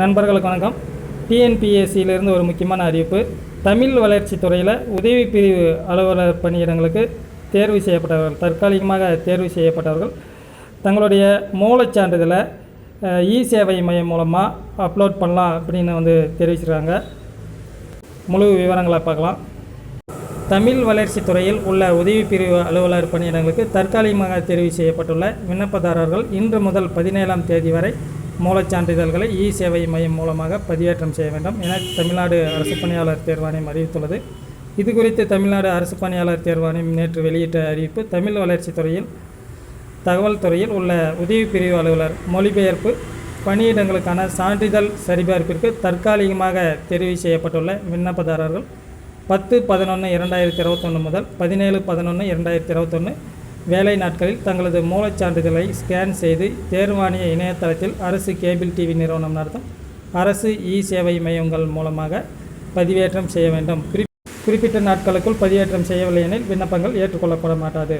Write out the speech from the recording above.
நண்பர்களுக்கு வணக்கம். டிஎன்பிஎஸ்சியிலிருந்து ஒரு முக்கியமான அறிவிப்பு. தமிழ் வளர்ச்சி துறையில் உதவி பிரிவு அலுவலர் பணியிடங்களுக்கு தேர்வு செய்யப்பட்டவர்கள் தற்காலிகமாக தேர்வு செய்யப்பட்டவர்கள் தங்களுடைய மூலச் சான்றிதழை இ சேவை மையம் மூலமாக அப்லோட் பண்ணலாம் அப்படின்னு வந்து தெரிவிச்சிருக்காங்க. முழு விவரங்களை பார்க்கலாம். தமிழ் வளர்ச்சி துறையில் உள்ள உதவி பிரிவு அலுவலர் பணியிடங்களுக்கு தற்காலிகமாக தெரிவு செய்யப்பட்டுள்ள விண்ணப்பதாரர்கள் இன்று முதல் பதினேழாம் தேதி வரை மூலச் சான்றிதழ்களை இ சேவை மையம் மூலமாக பதிவேற்றம் செய்ய வேண்டும் என தமிழ்நாடு அரசு பணியாளர் தேர்வாணையம் அறிவித்துள்ளது. இது குறித்து தமிழ்நாடு அரசு பணியாளர் தேர்வாணையம் நேற்று வெளியிட்ட அறிவிப்பு தமிழ் வளர்ச்சித் துறையில் தகவல் துறையில் உள்ள உதவி பிரிவு அலுவலர் மொழிபெயர்ப்பு பணியிடங்களுக்கான சான்றிதழ் சரிபார்ப்பிற்கு தற்காலிகமாக தெரிவு செய்யப்பட்டுள்ள விண்ணப்பதாரர்கள் பத்து பதினொன்று இரண்டாயிரத்தி இருபத்தொன்று முதல் பதினேழு பதினொன்று இரண்டாயிரத்தி இருபத்தொன்று வேலை நாட்களில் தங்களது மூலச் சான்றிதழை ஸ்கேன் செய்து தேர்வாணைய இணையதளத்தில் அரசு கேபிள் டிவி நிறுவனம் நடத்தும் அரசு இ சேவை மையங்கள் மூலமாக பதிவேற்றம் செய்ய வேண்டும். குறிப்பிட்ட நாட்களுக்குள் பதிவேற்றம் செய்யவில்லை எனில் விண்ணப்பங்கள் ஏற்றுக்கொள்ளப்பட மாட்டாது.